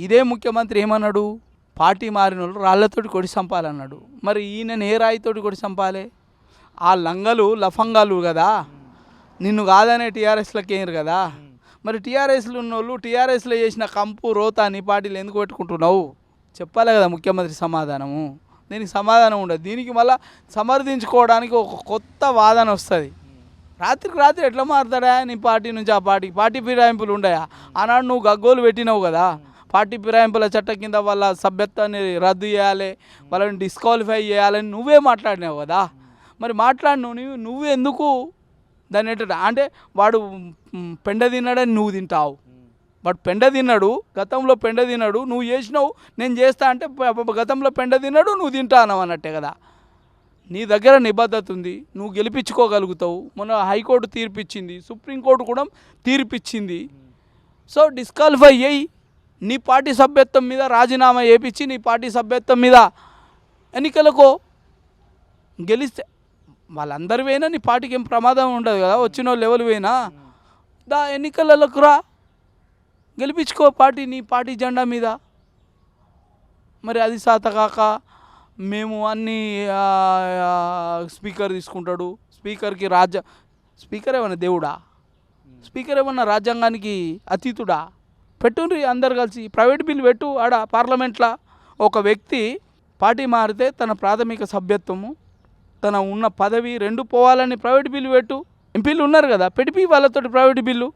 ఇదే ముఖ్యమంత్రి ఏమన్నాడు? పార్టీ మారిన వాళ్ళు రాళ్ళతోటి కొడి చంపాలన్నాడు. మరి ఈయన ఏ రాయితోటి కొడి చంపాలి? ఆ లంగలు లఫంగాలు కదా. నిన్ను కాదనే టీఆర్ఎస్లోకి ఏరు కదా. మరి టీఆర్ఎస్లో ఉన్నోళ్ళు టీఆర్ఎస్లో చేసిన కంపు రోత నీ పార్టీలు ఎందుకు పెట్టుకుంటున్నావు? చెప్పాలి కదా ముఖ్యమంత్రి సమాధానము. దీనికి సమాధానం ఉండదు. దీనికి మళ్ళీ సమర్థించుకోవడానికి ఒక కొత్త వాదన వస్తుంది. రాత్రికి రాత్రి ఎట్లా మారుతాడా? నీ పార్టీ నుంచి ఆ పార్టీ పార్టీ ఫిరాయింపులు ఉండయా? ఆనాడు నువ్వు గగ్గోలు పెట్టినావు కదా. పార్టీ ఫిరాయింపుల చట్టం కింద వాళ్ళ సభ్యత్వాన్ని రద్దు చేయాలి వాళ్ళని డిస్క్వాలిఫై చేయాలని నువ్వే మాట్లాడినావు కదా. మరి మాట్లాడినావు నువ్వు నువ్వు ఎందుకు దాన్ని ఏంటంటే అంటే వాడు పెండ తిన్నాడని నువ్వు తింటావు. వాడు పెండ తిన్నాడు గతంలో పెండ తిన్నాడు నువ్వు చేసినావు నేను చేస్తా అంటే గతంలో పెండ తిన్నాడు నువ్వు తింటానవు అన్నట్టే కదా. నీ దగ్గర నిబద్ధత ఉంది నువ్వు గెలిపించుకోగలుగుతావు. మొన్న హైకోర్టు తీర్పిచ్చింది సుప్రీంకోర్టు కూడా తీర్పిచ్చింది. సో డిస్క్వాలిఫై అయ్యి నీ పార్టీ సభ్యత్వం మీద రాజీనామా చేపించి నీ పార్టీ సభ్యత్వం మీద ఎన్నికలకు గెలిస్తే వాళ్ళందరి పోయినా నీ పార్టీకి ఏం ప్రమాదం ఉండదు కదా వచ్చిన వాళ్ళు ఎవరు పోయినా. దా ఎన్నికలకు రా. గెలిపించుకో పార్టీ నీ పార్టీ జెండా మీద. మరి అది సాత కాక మేము అన్ని స్పీకర్ తీసుకుంటాడు. స్పీకర్కి రాజ్య స్పీకర్ ఏమన్నా దేవుడా? స్పీకర్ ఏమన్నా రాజ్యాంగానికి అతీతుడా? పెట్టుండ్రి అందరు కలిసి ప్రైవేట్ బిల్ పెట్టు ఆడ పార్లమెంట్లో ఒక వ్యక్తి పార్టీ మారితే తన ప్రాథమిక సభ్యత్వము తన ఉన్న పదవి రెండు పోవాలని ప్రైవేట్ బిల్లు పెట్టు. ఎంపీలు ఉన్నారు కదా పెడిపి వాళ్ళతోటి ప్రైవేట్ బిల్లు.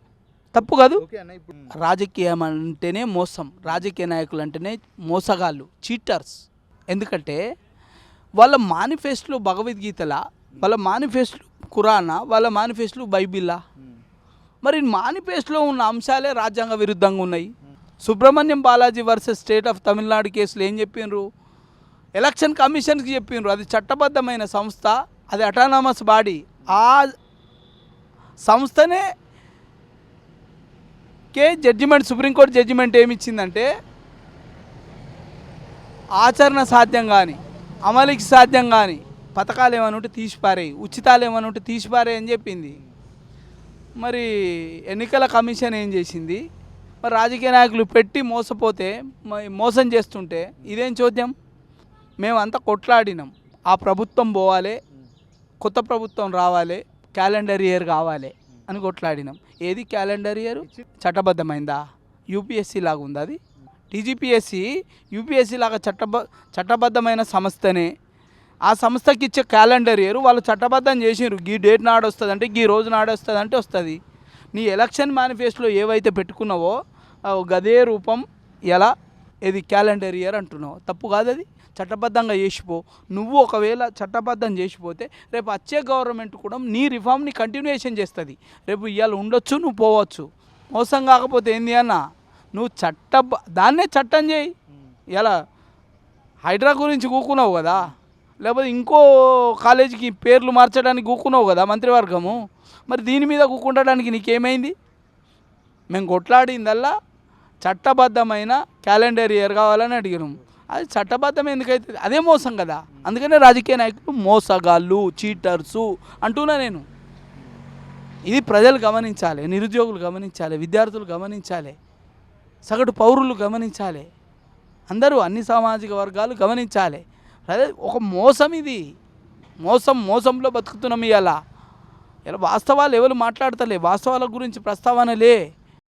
తప్పు కాదు. ఓకే అన్న ఇప్పుడు రాజకీయం అంటేనే మోసం రాజకీయ నాయకులు అంటేనే మోసగాళ్ళు చీటర్స్. ఎందుకంటే వాళ్ళ మేనిఫెస్టోలు భగవద్గీతల వాళ్ళ మేనిఫెస్టోలు ఖురానా వాళ్ళ మేనిఫెస్టోలు బైబిల్లా మరి మానిఫెస్టోలో ఉన్న అంశాలే రాజ్యాంగ విరుద్ధంగా ఉన్నాయి. Subramaniam Balaji versus state of Tamil Nadu కేసులు ఏం చెప్పిండ్రు ఎలక్షన్ కమిషన్కి చెప్పిండ్రు అది చట్టబద్ధమైన సంస్థ అది అటానమస్ బాడీ ఆ సంస్థనే కే జడ్జిమెంట్ సుప్రీంకోర్టు జడ్జిమెంట్ ఏమిచ్చిందంటే ఆచరణ సాధ్యం కానీ అమలుకి సాధ్యం కానీ పథకాలు ఏమైనా ఉంటే తీసిపారేయి ఉచితాలు ఏమైనా ఉంటే తీసిపారేయి అని చెప్పింది. మరి ఎన్నికల కమిషన్ ఏం చేసింది? మరి రాజకీయ నాయకులు పెట్టి మోసపోతే మోసం చేస్తుంటే ఇదేం చూద్దాం మేమంతా కొట్లాడినాం. ఆ ప్రభుత్వం పోవాలి కొత్త ప్రభుత్వం రావాలి క్యాలెండర్ ఇయర్ కావాలి అని కొట్లాడినాం. ఏది క్యాలెండర్ ఇయర్? చట్టబద్ధమైందా? యూపీఎస్సీ లాగా ఉందా అది? టీజీపీఎస్సీ యూపీఎస్సీ లాగా చట్టబ చట్టబద్ధమైన సంస్థనే ఆ సంస్థకి ఇచ్చే క్యాలెండర్ ఇయర్. వాళ్ళు చట్టబద్ధం చేసిర్రు. ఈ డేట్ నాడు వస్తుంది అంటే గీ రోజు నాడు వస్తుంది. అంటే వస్తుంది నీ ఎలక్షన్ మేనిఫెస్టోలో ఏవైతే పెట్టుకున్నావో గదే రూపం ఎలా? ఇది క్యాలెండర్ ఇయర్ అంటున్నావు? తప్పు కాదు అది చట్టబద్ధంగా చేసిపో. నువ్వు ఒకవేళ చట్టబద్ధం చేసిపోతే రేపు వచ్చే గవర్నమెంట్ కూడా నీ రిఫార్మ్ని కంటిన్యూషన్ చేస్తుంది. రేపు ఇవాళ ఉండొచ్చు నువ్వు పోవచ్చు. మోసం కాకపోతే ఏంది అన్న? నువ్వు చట్ట దాన్నే చట్టం చేయి. ఇలా హైడ్రా గురించి కూకున్నావు కదా? లేకపోతే ఇంకో కాలేజీకి పేర్లు మార్చడానికి కూకున్నావు కదా మంత్రివర్గము. మరి దీని మీద కూకుండడానికి నీకేమైంది? మేము కొట్లాడిందల్లా చట్టబద్ధమైన క్యాలెండర్ ఇయర్ కావాలని అడిగినాం. అది చట్టబద్ధం ఎందుకైతే? అదే మోసం కదా. అందుకనే రాజకీయ నాయకులు మోసగాళ్ళు చీటర్సు అంటున్నా నేను. ఇది ప్రజలు గమనించాలి నిరుద్యోగులు గమనించాలి విద్యార్థులు గమనించాలి సగటు పౌరులు గమనించాలి. అందరూ అన్ని సామాజిక వర్గాలు గమనించాలి. అదే ఒక మోసం ఇది. మోసం మోసంలో బతుకుతున్నాం ఇవాళ ఇలా వాస్తవాలు ఎవరు మాట్లాడతలే. వాస్తవాల గురించి ప్రస్తావన లే.